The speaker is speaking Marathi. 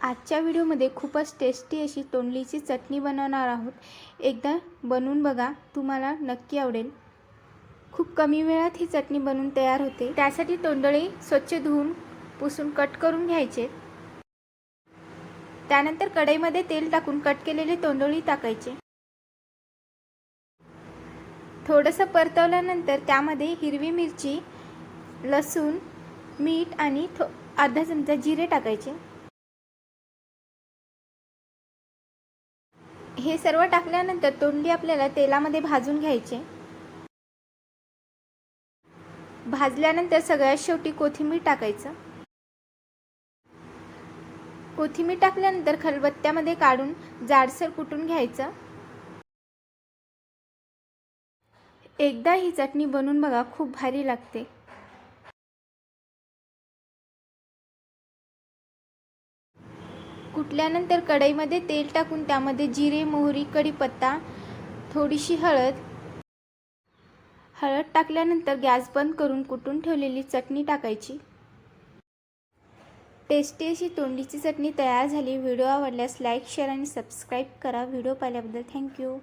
आजच्या व्हिडिओमध्ये खूपच टेस्टी अशी तोंडलीची चटणी बनवणार आहोत. एकदा बनवून बघा तुम्हाला नक्की आवडेल. खूप कमी वेळात ही चटणी बनवून तयार होते. त्यासाठी तोंडळी स्वच्छ धुवून पुसून कट करून घ्यायचे. त्यानंतर कढईमध्ये तेल टाकून कट केलेले तोंडळी टाकायचे. थोडंसं परतवल्यानंतर त्यामध्ये हिरवी मिरची लसूण मीठ आणि थो अर्धा चमचा जिरे टाकायचे. हे सर्व टाकल्यानंतर तोंडली आपल्याला तेलामध्ये भाजून घ्यायचे. भाजल्यानंतर सगळ्यात शेवटी कोथिंबीर टाकायचं. कोथिंबीर टाकल्यानंतर खलबत्त्यामध्ये काढून जाडसर कुटून घ्यायचं. एकदा ही चटणी बनवून बघा खूप भारी लागते. कुटल्यानंतर कढईमध्ये तेल टाकून त्यामध्ये जिरे मोहरी कढीपत्ता थोडीशी हळद. हळद टाकल्यानंतर गॅस बंद करून कुटून ठेवलेली चटणी टाकायची? टेस्टी अशी तोंडीची चटणी तयार झाली. व्हिडिओ आवडल्यास लाईक शेअर आणि सबस्क्राईब करा. व्हिडिओ पाहिल्याबद्दल थँक्यू.